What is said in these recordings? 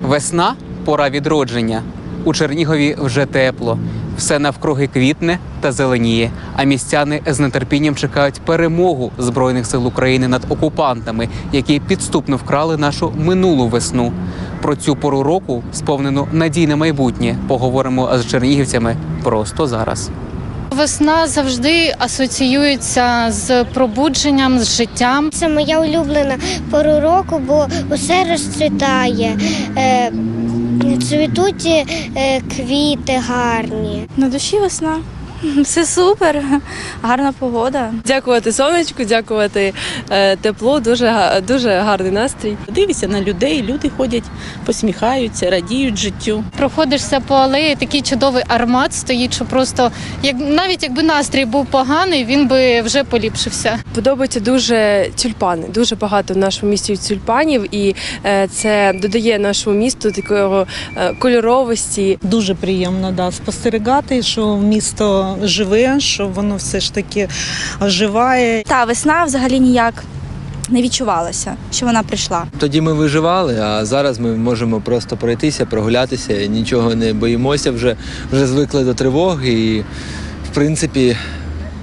Весна пора відродження. У Чернігові вже тепло. Все навкруги квітне та зеленіє. А містяни з нетерпінням чекають перемогу збройних сил України над окупантами, які підступно вкрали нашу минулу весну. Про цю пору року сповнено надійне майбутнє. Поговоримо з чернігівцями просто зараз. Весна завжди асоціюється з пробудженням, з життям. Це моя улюблена пору року, бо усе розцвітає. Е, цвітуть е, квіти гарні. На душі весна. Все супер, гарна погода. Дякувати сонечку, дякувати е, теплу, дуже, га- дуже гарний настрій. Дивишся на людей, люди ходять, посміхаються, радіють життю. Проходишся по алеї, такий чудовий аромат стоїть, що просто як навіть якби настрій був поганий, він би вже поліпшився. Подобаються дуже тюльпани. Дуже багато в нашому місті тюльпанів, і е, це додає нашому місту такого е, кольоровості. Дуже приємно да, спостерігати, що місто живе, що воно все ж таки оживає. Та весна взагалі ніяк не відчувалася, що вона прийшла. Тоді ми виживали, а зараз ми можемо просто пройтися, прогулятися, нічого не боїмося, вже, вже звикли до тривоги і, в принципі,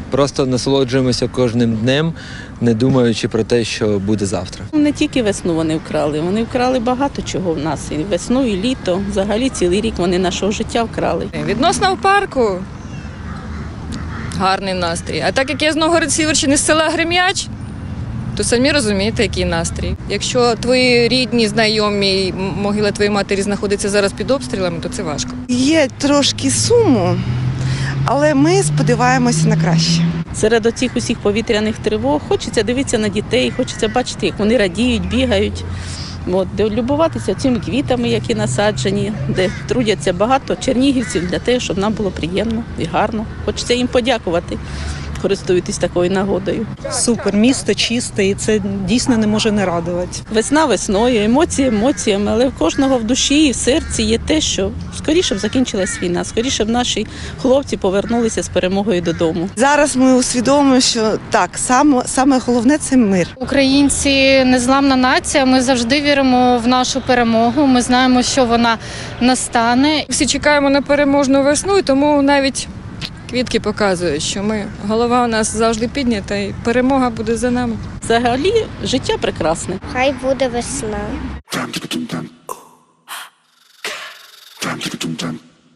просто насолоджуємося кожним днем, не думаючи про те, що буде завтра. Не тільки весну вони вкрали, вони вкрали багато чого в нас. І весну, і літо. Взагалі цілий рік вони нашого життя вкрали. Відносно в парку. Гарний настрій. А так як я з Новгород Сіверщини з села Грем'яч, то самі розумієте, який настрій. Якщо твої рідні, знайомі, могила твоєї матері знаходиться зараз під обстрілами, то це важко. Є трошки суму, але ми сподіваємося на краще. Серед оцих усіх повітряних тривог хочеться дивитися на дітей, хочеться бачити, як вони радіють, бігають. От, де любуватися цими квітами, які насаджені, де трудяться багато чернігівців для того, щоб нам було приємно і гарно. Хочеться їм подякувати, користуючись такою нагодою. Супер, місто чисте, і це дійсно не може не радувати. Весна весною, емоції емоціями, але в кожного в душі і в серці є те, що скоріше б закінчилась війна, скоріше б наші хлопці повернулися з перемогою додому. Зараз ми усвідомлюємо, що так, саме, саме головне це мир. Українці незламна нація. Ми завжди віримо в нашу перемогу. Ми знаємо, що вона настане. Всі чекаємо на переможну весну, і тому навіть квітки показують, що ми голова у нас завжди піднята, і перемога буде за нами. Взагалі життя прекрасне. Хай буде весна.